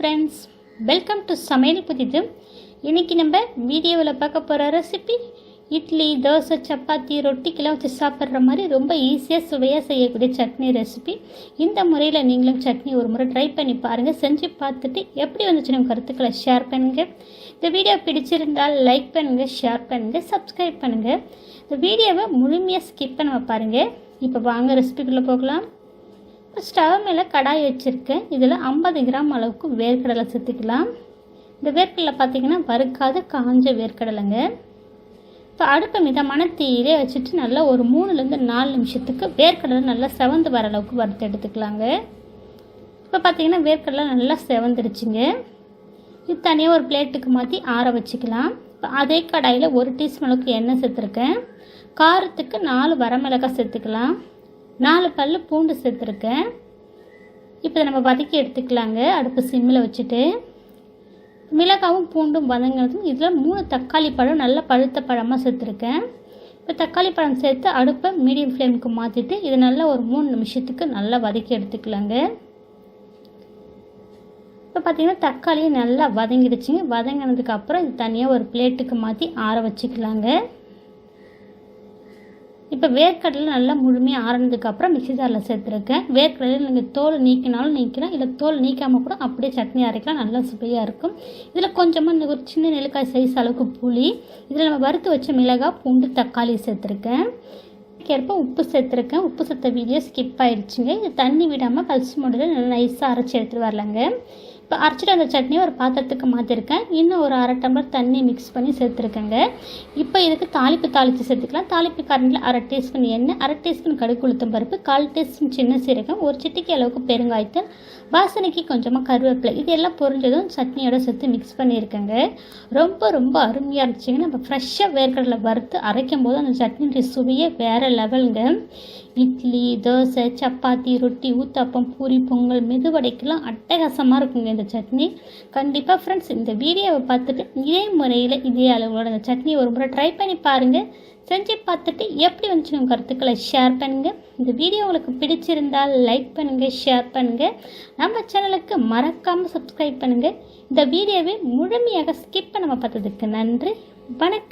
Friends welcome to சமையல் புதிது இன்றைக்கி நம்ம வீடியோவில் பார்க்க போகிற ரெசிபி இட்லி தோசை சப்பாத்தி ரொட்டிக்கெல்லாம் வச்சு சாப்பிட்ற மாதிரி ரொம்ப ஈஸியாக சுவையாக செய்யக்கூடிய சட்னி ரெசிபி இந்த முறையில் நீங்களும் சட்னி ஒரு முறை ட்ரை பண்ணி பாருங்கள் செஞ்சு பார்த்துட்டு எப்படி வந்துச்சு நம்ம கருத்துக்களை ஷேர் பண்ணுங்கள் இந்த வீடியோ பிடிச்சிருந்தால் லைக் பண்ணுங்கள் ஷேர் பண்ணுங்கள் சப்ஸ்கிரைப் பண்ணுங்கள் இந்த வீடியோவை முழுமையாக ஸ்கிப் பண்ண பாருங்கள் இப்போ வாங்க ரெசிபிக்குள்ளே போகலாம். இப்போ ஸ்டவ் மேலே கடாய் வச்சுருக்கேன். இதில் ஐம்பது கிராம் அளவுக்கு வேர்க்கடலை சேர்த்துக்கலாம். இந்த வேர்க்கடலை பார்த்திங்கன்னா வறுக்காத காஞ்ச வேர்க்கடலைங்க. இப்போ அடுப்பை மிதமான தீயிலே வச்சுட்டு நல்லா ஒரு மூணுலேருந்து நாலு நிமிஷத்துக்கு வேர்க்கடலை நல்லா செவந்து வர அளவுக்கு வறுத்து எடுத்துக்கலாங்க. இப்போ பார்த்திங்கன்னா வேர்க்கடலை நல்லா செவந்துருச்சுங்க. இது தனியாக ஒரு பிளேட்டுக்கு மாற்றி ஆற வச்சுக்கலாம். இப்போ அதே கடாயில் ஒரு டீஸ்பூன் அளவுக்கு எண்ணெய் சேர்த்துருக்கேன். காரத்துக்கு நாலு வரமிளகாய் சேர்த்துக்கலாம். நாலு பல் பூண்டு சேர்த்துருக்கேன். இப்போ இதை நம்ம வதக்கி எடுத்துக்கலாங்க. அடுப்பு சிம்மில் வச்சுட்டு. மிளகாவும் பூண்டும் வதங்கினதும் இதில் மூணு தக்காளி பழம் நல்ல பழுத்த பழமாக சேர்த்துருக்கேன். இப்போ தக்காளி பழம் சேர்த்து அடுப்பை மீடியம் ஃப்ளேமுக்கு மாற்றிட்டு இதை நல்லா ஒரு மூணு நிமிஷத்துக்கு நல்லா வதக்கி எடுத்துக்கலாங்க. இப்போ பார்த்திங்கன்னா தக்காளியும் நல்லா வதங்கிடுச்சிங்க. வதங்கினதுக்கு அப்புறம் இது தனியாக ஒரு பிளேட்டுக்கு மாற்றி ஆற வச்சுக்கலாங்க. இப்போ வேர்க்கடலை நல்லா முழுமையாக ஆறினதுக்கப்புறம் மிக்சி ஜாரில் சேர்த்துருக்கேன். வேர்க்கடலை நீங்கள் தோல் நீக்கினாலும் நீக்கலாம் இல்லை தோல் நீக்காமல் கூட அப்படியே சட்னி அரைக்கலாம். நல்லா சுவையாக இருக்கும். இதில் கொஞ்சமாக ஒரு சின்ன நெல்லிக்காய் சைஸ் அளவுக்கு புளி. இதில் நம்ம வறுத்து வச்ச மிளகாய் பூண்டு தக்காளி சேர்த்துருக்கேன். ஏற்ப உப்பு சேர்த்துருக்கேன். உப்பு சேர்த்த வீடியோ ஸ்கிப் ஆயிடுச்சுங்க. இது தண்ணி விடாமல் கழிச்சு முடியல நல்லா நைஸாக அரைச்சி எடுத்துகிட்டு வரலாங்க. இப்போ அரைச்சிட்டு அந்த சட்னி ஒரு பாத்திரத்துக்கு மாற்றிருக்கேன் இன்னும் ஒரு அரை டம்ளர் தண்ணி மிக்ஸ் பண்ணி சேர்த்துருக்கேங்க. இப்போ இதுக்கு தாளிப்பு தாளித்து சேர்த்துக்கலாம். தாளிப்பு கரண்டில் அரை டீஸ்பூன் எண்ணெய் அரை டீஸ்பூன் கடுகு உளுத்தம் பருப்பு கால் டீஸ்பூன் சின்ன சீரகம் ஒரு சிட்டிக்கு அளவுக்கு பெருங்காயத்தல் வாசனைக்கு கொஞ்சமாக கருவேப்பிலை. இது எல்லாம் பொரிஞ்சதும் சட்னியோட சேர்த்து மிக்ஸ் பண்ணியிருக்கேங்க ரொம்ப ரொம்ப அருமையாக இருந்துச்சுங்க. நம்ம ஃப்ரெஷ்ஷாக வேர்க்கடலை வறுத்து அரைக்கும் போது அந்த சட்னியுடைய சுவையே வேறு லெவலுங்க இட்லி தோசை சப்பாத்தி ரொட்டி ஊத்தாப்பம் பூரி பொங்கல் மெதுவடைக்கெல்லாம் அட்டகாசமாக இருக்குங்க. இந்த சட்னி. கண்டிப்பாக ஃப்ரெண்ட்ஸ் இந்த வீடியோவை பார்த்துட்டு இதே முறையில் இதே அளவோட இந்த சட்னியை ஒரு முறை ட்ரை பண்ணி பாருங்கள் செஞ்சு பார்த்துட்டு எப்படி வந்துச்சு உங்கள் கருத்துக்களை ஷேர் பண்ணுங்கள் இந்த வீடியோ உங்களுக்கு பிடிச்சிருந்தால் லைக் பண்ணுங்கள் ஷேர் பண்ணுங்கள் நம்ம சேனலுக்கு மறக்காமல் சப்ஸ்கிரைப் பண்ணுங்கள் இந்த வீடியோவை முழுமையாக ஸ்கிப் நம்ம பார்த்ததுக்கு நன்றி. வணக்கம்.